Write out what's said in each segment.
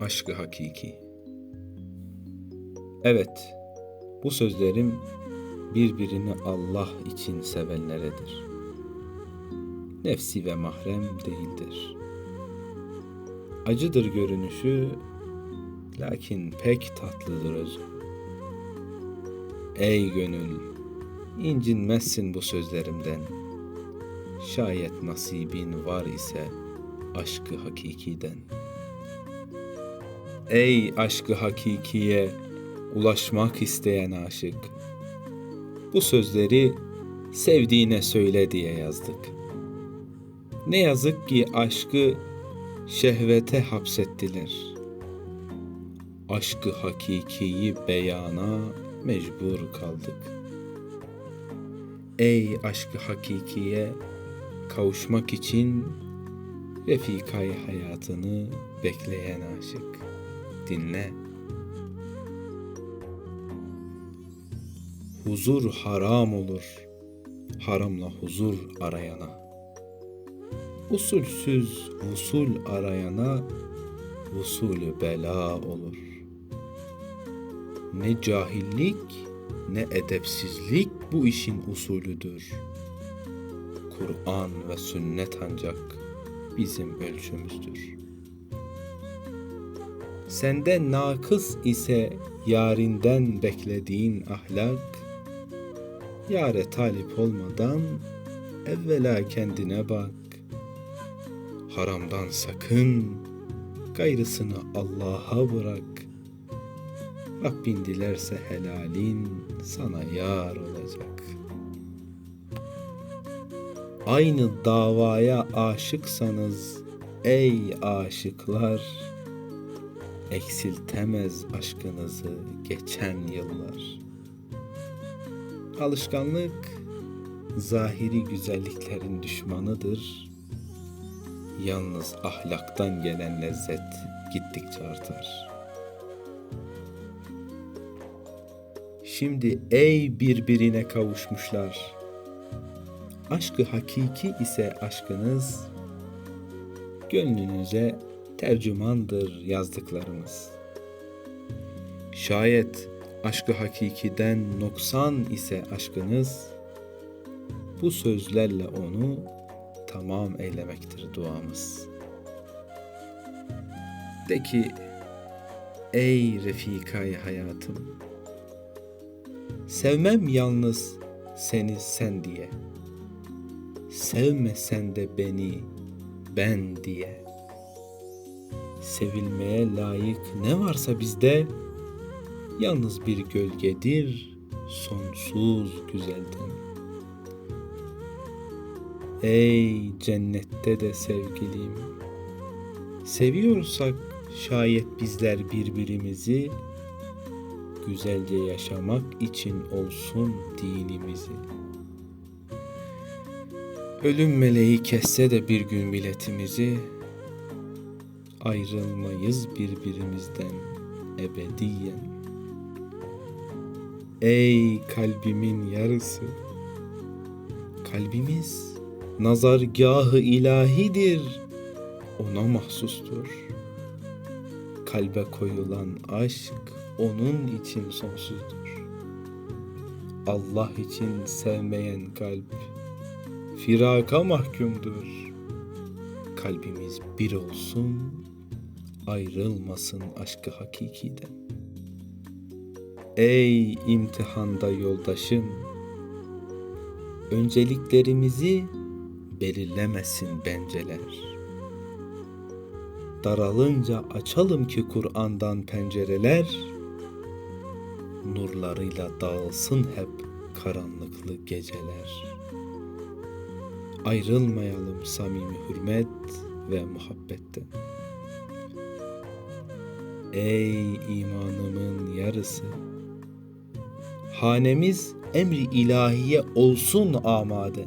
Aşkı hakiki. Evet, bu sözlerim birbirini Allah için sevenleredir. Nefsi ve mahrem değildir. Acıdır görünüşü, lakin pek tatlıdır özü. Ey gönül, incinmezsin bu sözlerimden. Şayet nasibin var ise aşkı hakikiden. Ey aşkı hakikiye ulaşmak isteyen aşık. Bu sözleri sevdiğine söyle diye yazdık. Ne yazık ki aşkı şehvete hapsettiler. Aşkı hakikiyi beyana mecbur kaldık. Ey aşkı hakikiye kavuşmak için refikayı hayatını bekleyen aşık. Dinle. Huzur haram olur, haramla huzur arayana. Usulsüz usul arayana, usulü bela olur. Ne cahillik ne edepsizlik bu işin usulüdür. Kur'an ve sünnet ancak bizim ölçümüzdür. Sende nakıs ise yarinden beklediğin ahlak, yare talip olmadan evvela kendine bak. Haramdan sakın, gayrısını Allah'a bırak. Rabbin dilerse helalin sana yar olacak. Aynı davaya aşıksanız ey aşıklar, eksiltemez aşkınızı geçen yıllar. Alışkanlık zahiri güzelliklerin düşmanıdır. Yalnız ahlaktan gelen lezzet gittikçe artar. Şimdi ey birbirine kavuşmuşlar. Aşkı hakiki ise aşkınız gönlünüze tercümandır yazdıklarımız. Şayet aşkı hakikiden noksan ise aşkınız, bu sözlerle onu tamam eylemektir duamız. De ki, ey refikay hayatım, sevmem yalnız seni sen diye, sevme sen de beni ben diye.'' Sevilmeye layık ne varsa bizde yalnız bir gölgedir sonsuz güzelden. Ey cennette de sevgilim, seviyorsak şayet bizler birbirimizi güzelce yaşamak için olsun dinimizi. Ölüm meleği kesse de bir gün biletimizi, ayrılmayız birbirimizden ebediyen. Ey kalbimin yarısı, kalbimiz nazargahı ilahidir, ona mahsustur. Kalbe koyulan aşk onun için sonsuzdur. Allah için sevmeyen kalp firaka mahkumdur. Kalbimiz bir olsun, ayrılmasın aşkı hakikiden. Ey imtihanda yoldaşım, önceliklerimizi belirlemesin benceler. Daralınca açalım ki Kur'an'dan pencereler, nurlarıyla dağılsın hep karanlıklı geceler. Ayrılmayalım samimi hürmet ve muhabbetten. Ey imanımın yarısı! Hanemiz emri ilahiye olsun amade.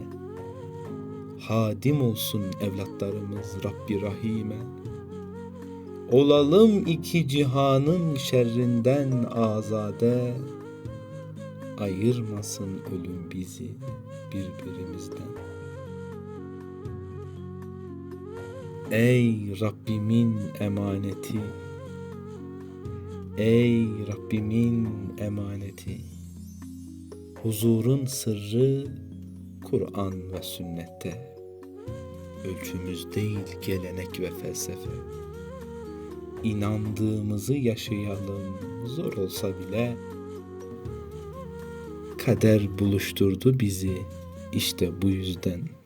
Hadim olsun evlatlarımız Rabbi Rahim'e. Olalım iki cihanın şerrinden azade. Ayırmasın ölüm bizi birbirimizden. Ey Rabbimin emaneti! Ey Rabbimin emaneti. Huzurun sırrı Kur'an ve sünnette. Ölçümüz değil gelenek ve felsefe. İnandığımızı yaşayalım zor olsa bile. Kader buluşturdu bizi işte bu yüzden.